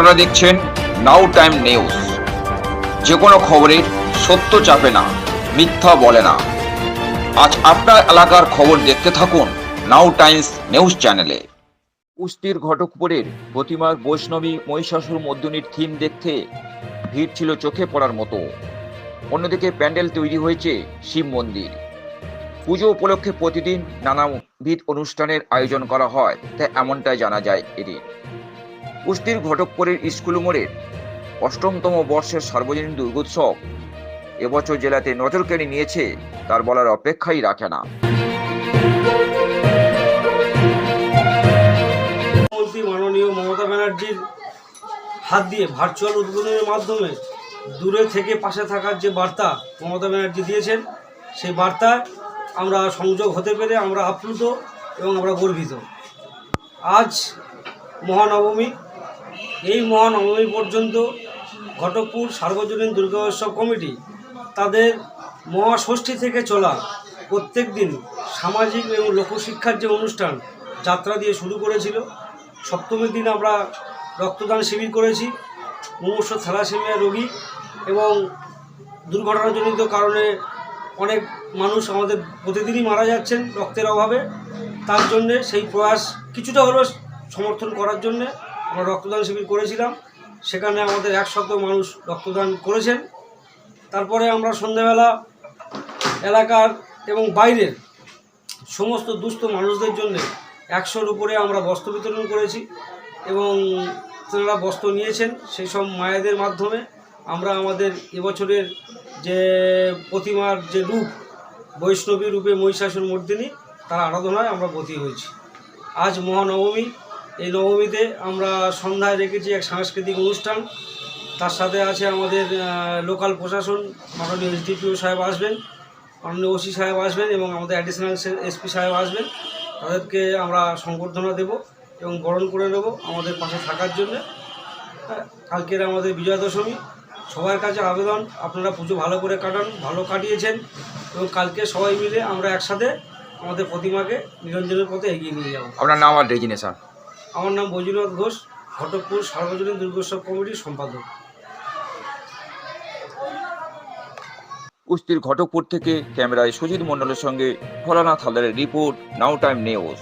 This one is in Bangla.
আপনারা দেখছেন নাও টাইম নিউজ যে কোনো খবরের সত্য চাপে না, মিথ্যা বলে না। আজ আপনার এলাকার খবর দেখতে থাকুন নাও টাইমস নিউজ চ্যানেলে কুস্তির ঘটকপুরের প্রতিমার বৈষ্ণবী মহিষাসুর মর্দিনীর থিম দেখতে ভিড় ছিল চোখে পড়ার মতো। অন্যদিকে প্যান্ডেল তৈরি হয়েছে শিব মন্দির। পুজো উপলক্ষে প্রতিদিন নানাবিধ অনুষ্ঠানের আয়োজন করা হয় তাই এমনটাই জানা যায় এদিন। কুস্তির ঘটকপুরের স্কুল মোড়ের অষ্টমতম বর্ষের সার্বজনীন দুর্গোৎসব এবছর জেলাতে নজর কেড়ে নিয়েছে, তার বলার অপেক্ষাই রাখে না। মাননীয় মমতা ব্যানার্জির হাত দিয়ে ভার্চুয়াল উদ্বোধনের মাধ্যমে দূরে থেকে পাশে থাকার যে বার্তা মমতা ব্যানার্জি দিয়েছেন, সেই বার্তায় আমরা সংযোগ হতে পেরে আমরা আপ্লুত এবং আমরা গর্বিত। আজ মহানবমী এই মহানবমী পর্যন্ত ঘটকপুর সার্বজনীন দুর্গা উৎসব কমিটি তাদের মহাষষ্ঠী থেকে চলা প্রত্যেক দিন সামাজিক এবং লোকশিক্ষার যে অনুষ্ঠান, যাত্রা দিয়ে শুরু করেছিল। সপ্তমীর দিন আমরা রক্তদান শিবির করেছি। মুমূর্ষ থ্যালাসেমিয়া রোগী এবং দুর্ঘটনাজনিত কারণে অনেক মানুষ আমাদের প্রতিদিনই মারা যাচ্ছেন রক্তের অভাবে। তার জন্যে সেই প্রয়াস কিছুটা হলেও সমর্থন করার জন্যে আমরা রক্তদান শিবির করেছিলাম। সেখানে আমাদের একশত মানুষ রক্তদান করেছেন। তারপরে আমরা সন্ধ্যেবেলা এলাকার এবং বাইরের সমস্ত দুস্থ মানুষদের জন্য একশোর উপরে আমরা বস্ত্র বিতরণ করেছি এবং তারা বস্ত্র নিয়েছেন। সেই সব মায়েদের মাধ্যমে আমরা আমাদের এবছরের যে প্রতিমার যে রূপ, বৈষ্ণবী রূপে মহিষাসুর মর্দিনী, তার আরাধনায় আমরা ব্রতী হয়েছি। আজ মহানবমী এই নবমীতে আমরা সন্ধ্যায় রেখেছি এক সাংস্কৃতিক অনুষ্ঠান। তার সাথে আছে আমাদের লোকাল প্রশাসন, মাননীয় এসডিপিও সাহেব আসবেন, মাননীয় ওসি সাহেব আসবেন এবং আমাদের অ্যাডিশনাল এসপি সাহেব আসবেন। তাদেরকে আমরা সংবর্ধনা দেব এবং বরণ করে নেব আমাদের পাশে থাকার জন্য। কালকের আমাদের বিজয়া দশমী সবার কাছে আবেদন, আপনারা পুজো ভালো করে কাটান, ভালো কাটিয়েছেন এবং কালকে সবাই মিলে আমরা একসাথে আমাদের প্রতিমাকে নিরঞ্জনের পথে এগিয়ে নিয়ে যাব। আপনার নাম আর রেজিনেশন আমার নাম বৈজনাথ ঘোষ, ঘটকপুর সার্বজনীন দুর্গোৎসব কমিটির সম্পাদক। কুস্তির ঘটকপুর থেকে ক্যামেরায় সুজিত মন্ডলের সঙ্গে ফলানা থালদারের রিপোর্ট, নাও টাইম নিউজ।